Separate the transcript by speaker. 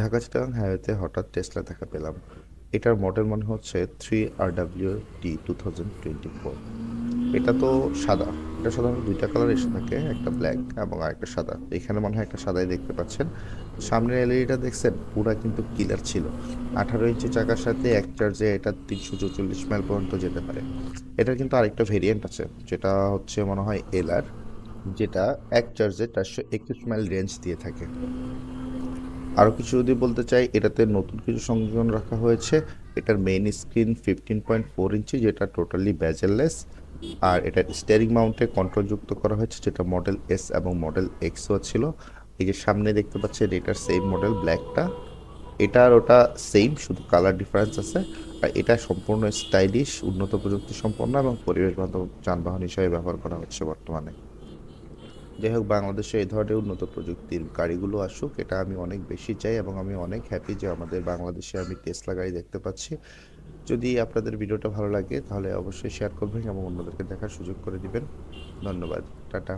Speaker 1: ঢাকা চিটাগাং হাইওয়েতে হঠাৎ টেসলা দেখা পেলাম। এটার মডেল মনে হচ্ছে three R W T two thousand twenty four. এটা তো সাদা। এটা সাধারণত দুইটা কালার এসে থাকে, একটা ব্ল্যাক এবং আরেকটা সাদা। এখানে মনে হয় একটা সাদাই দেখতে পাচ্ছেন। সামনের এলইডিটা দেখছেন, পুরা কিন্তু ক্লিয়ার ছিল। আঠারো ইঞ্চি চাকার সাথে এক চার্জে এটা তিনশো চৌচল্লিশ মাইল পর্যন্ত যেতে পারে। এটার কিন্তু আরেকটা ভেরিয়েন্ট আছে, যেটা হচ্ছে মনে হয় এলআর যেটা এক চার্জে চারশো একুশ মাইল রেঞ্জ দিয়ে থাকে। আরও কিছু যদি বলতে চাই, এটাতে নতুন কিছু সংযোজন রাখা হয়েছে। এটার main screen fifteen point four inch, যেটা টোটালি ব্যাজেললেস আর এটা স্টিয়ারিং মাউন্টে কন্ট্রোল যুক্ত করা হয়েছে, যেটা মডেল এস এবং মডেল এক্সও ছিল। এই যে সামনে দেখতে পাচ্ছেন এটার সেম মডেল ব্ল্যাকটা এটা আর ওটা সেম শুধু কালার ডিফারেন্স আছে। আর এটা সম্পূর্ণ স্টাইলিশ উন্নত প্রযুক্তি সম্পন্ন এবং পরিবেশ বান্ধব যানবাহন হিসেবে ব্যবহার করা হচ্ছে বর্তমানে। যাই হোক বাংলাদেশে এই ধরনের উন্নত প্রযুক্তির গাড়িগুলো আসুক, এটা আমি অনেক বেশি চাই এবং আমি অনেক হ্যাপি যে আমাদের বাংলাদেশে আমি টেসলা গাড়ি দেখতে পাচ্ছি। যদি আপনাদের ভিডিওটা ভালো লাগে, তাহলে অবশ্যই শেয়ার করবেন এবং অন্যদেরকে দেখার সুযোগ করে দিবেন। ধন্যবাদ। টাটা।